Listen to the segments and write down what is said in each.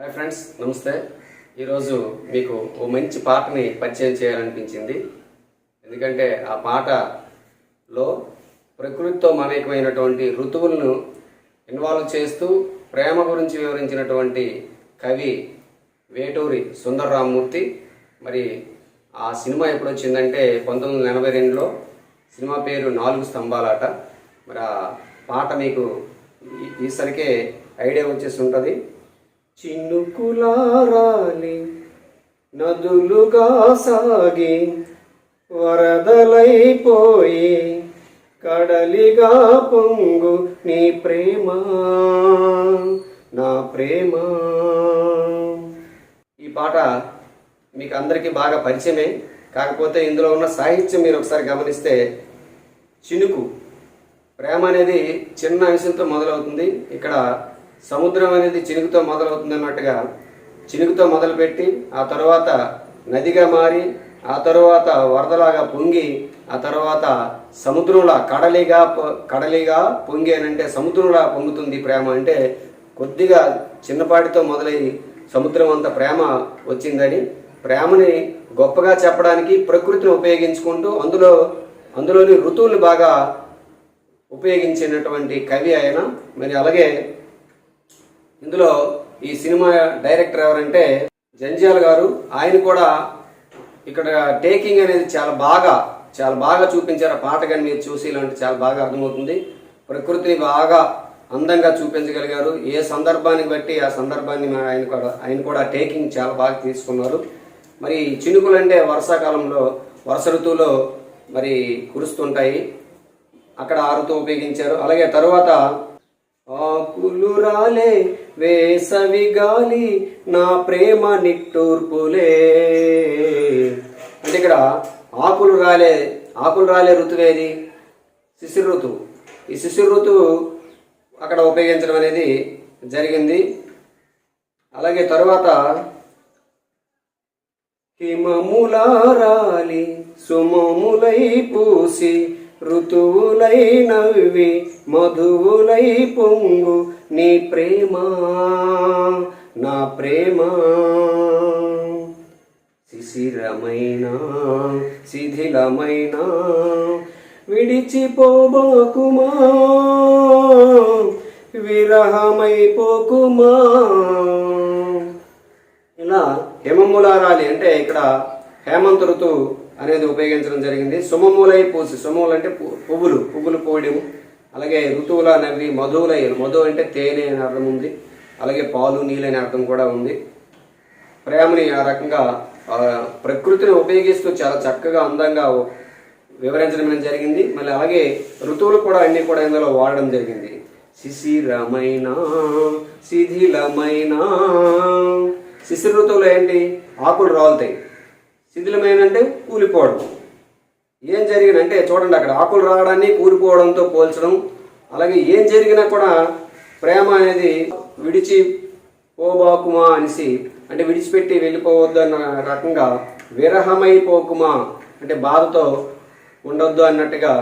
Hi friends నమస్తే. ఈరోజు మీకు ఓ మంచి పాటని పరిచయం చేయాలనిపించింది. ఎందుకంటే ఆ పాటలో ప్రకృతితో మమేకమైనటువంటి ఋతువులను ఇన్వాల్వ్ చేస్తూ ప్రేమ గురించి వివరించినటువంటి కవి వేటూరి సుందరరామూర్తి మరి ఆ సినిమా ఎప్పుడు వచ్చిందంటే పంతొమ్మిది వందల ఎనభై రెండులో. సినిమా పేరు నాలుగు స్తంభాలాట. మరి ఆ పాట మీకు ఈసరికే ఐడియా వచ్చేసి ఉంటుంది. చినుకులారాలి నదులుగా సాగి వరదలైపోయి కడలిగా పొంగు నీ ప్రేమ నా ప్రేమ. ఈ పాట మీకు అందరికీ బాగా పరిచయమే. కాకపోతే ఇందులో ఉన్న సాహిత్యం మీరు ఒకసారి గమనిస్తే చినుకు. ప్రేమ అనేది చిన్న విషయంతో మొదలవుతుంది. ఇక్కడ సముద్రం అనేది చినుకుతో మొదలవుతుంది అన్నట్టుగా చినుకుతో మొదలుపెట్టి ఆ తర్వాత నదిగా మారి ఆ తర్వాత వరదలాగా పొంగి ఆ తర్వాత సముద్రంలా కడలిగా కడలిగా పొంగి అని అంటే సముద్రంలా పొంగుతుంది ప్రేమ అంటే కొద్దిగా చిన్నపాటితో మొదలై సముద్రం అంత ప్రేమ వచ్చిందని ప్రేమని గొప్పగా చెప్పడానికి ప్రకృతిని ఉపయోగించుకుంటూ అందులో అందులోని ఋతువులు బాగా ఉపయోగించినటువంటి కవి ఆయన. మరి అలాగే ఇందులో ఈ సినిమా డైరెక్టర్ ఎవరంటే జంజాల్ గారు. ఆయన కూడా ఇక్కడ టేకింగ్ అనేది చాలా బాగా చాలా బాగా చూపించారు. ఆ పాట కానీ మీరు చూసి ఇలాంటి చాలా బాగా అర్థమవుతుంది. ప్రకృతిని బాగా అందంగా చూపించగలిగారు. ఏ సందర్భాన్ని బట్టి ఆ సందర్భాన్ని మా- ఆయన కూడా ఆయన కూడా టేకింగ్ చాలా బాగా తీసుకున్నారు. మరి చినుకులు అంటే వర్షాకాలంలో వర్ష ఋతువులో మరి కురుస్తుంటాయి. అక్కడ ఆ ఋతువు ఉపయోగించారు. అలాగే తరువాత ఆకులు రాలే వేసవి గాలి నా ప్రేమ నిట్టూర్పులే. అంటే ఇక్కడ ఆకులు రాలే ఆకులు రాలే ఋతువేది శిశిర ఋతువు. ఈ శిశిర ఋతువు అక్కడ ఉపయోగించడం అనేది జరిగింది. అలాగే తరువాత హిమములారాలి సుమములై పూసి ఋతువులై నవ్వి మధువులై పొంగు నీ ప్రేమ నా ప్రేమ. శిశిరమైన శిథిలమైన విడిచిపోబోకుమా విరహమైపోకుమా. ఇలా హేమములారాలి అంటే ఇక్కడ హేమంత ఋతువు అనేది ఉపయోగించడం జరిగింది. సుమమూలై పూసి సుమములు అంటే పువ్వులు పువ్వులు పోయడం. అలాగే ఋతువుల నవ్వి మధువులై మధు అంటే తేనె అనే అర్థం ఉంది. అలాగే పాలు నీళ్ళు అనే అర్థం కూడా ఉంది. ప్రేమని ఆ రకంగా ప్రకృతిని ఉపయోగిస్తూ చాలా చక్కగా అందంగా వివరించడం అనేది జరిగింది. మళ్ళీ అలాగే ఋతువులు కూడా అన్ని కూడా ఇందులో వాడడం జరిగింది. శిశిరమైన శిథిలమైన. శిశిర ఋతువులో ఏంటి? ఆకులు రాలుతాయి. శిథిలమైన అంటే కూలిపోవడం. ఏం జరిగినంటే చూడండి అక్కడ ఆకులు రావడాన్ని కూలిపోవడంతో పోల్చడం. అలాగే ఏం జరిగినా కూడా ప్రేమ అనేది విడిచి పోబాకుమా అనేసి అంటే విడిచిపెట్టి వెళ్ళిపోవద్దు అన్న రకంగా విరహమైపోకుమా అంటే బాధతో ఉండొద్దు అన్నట్టుగా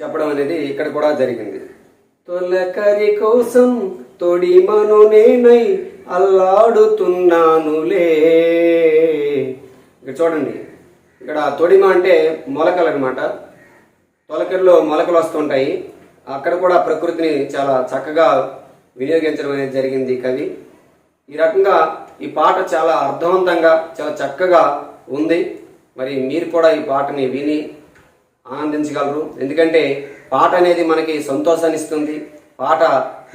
చెప్పడం అనేది ఇక్కడ కూడా జరిగింది. తొలకరి కోసం తొడిమను నేనై అల్లాడుతున్నానులే. ఇక్కడ చూడండి ఇక్కడ తొడిమ అంటే మొలకలు అనమాట తొలకల్లో మొలకలు వస్తుంటాయి. అక్కడ కూడా ప్రకృతిని చాలా చక్కగా వినియోగించడం అనేది జరిగింది కవి. ఈ రకంగా ఈ పాట చాలా అర్థవంతంగా చాలా చక్కగా ఉంది. మరి మీరు కూడా ఈ పాటని విని ఆనందించగలరు. ఎందుకంటే పాట అనేది మనకి సంతోషాన్ని ఇస్తుంది. పాట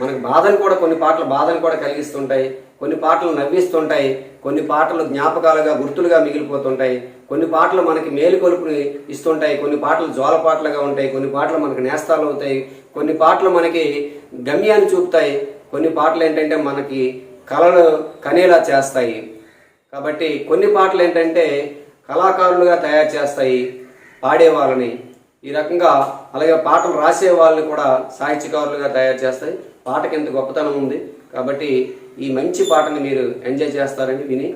మనకి బాధను కూడా కొన్ని పాటలు బాధను కూడా కలిగిస్తుంటాయి కొన్ని పాటలు నవ్విస్తుంటాయి కొన్ని పాటలు జ్ఞాపకాలుగా గుర్తులుగా మిగిలిపోతుంటాయి కొన్ని పాటలు మనకి మేలుకొలుపుని ఇస్తుంటాయి కొన్ని పాటలు జోల పాటలుగా ఉంటాయి కొన్ని పాటలు మనకి నేస్తాలు అవుతాయి కొన్ని పాటలు మనకి గమ్యాన్ని చూపుతాయి కొన్ని పాటలు ఏంటంటే మనకి కళలు కనేలా చేస్తాయి. కాబట్టి కొన్ని పాటలు ఏంటంటే కళాకారులుగా తయారు చేస్తాయి పాడే వాళ్ళని ఈ రకంగా అలాగే పాటలు రాసే వాళ్ళని కూడా సాహిత్యకారులుగా తయారు చేస్తాయి. పాటకి ఎంత గొప్పతనం ఉంది. కాబట్టి ఈ మంచి పాటని మీరు ఎంజాయ్ చేస్తారని విని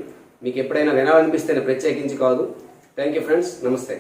మీకు ఎప్పుడైనా వినాలనిపిస్తేనే ప్రత్యేకించి కాదు. Thank you friends. నమస్తే.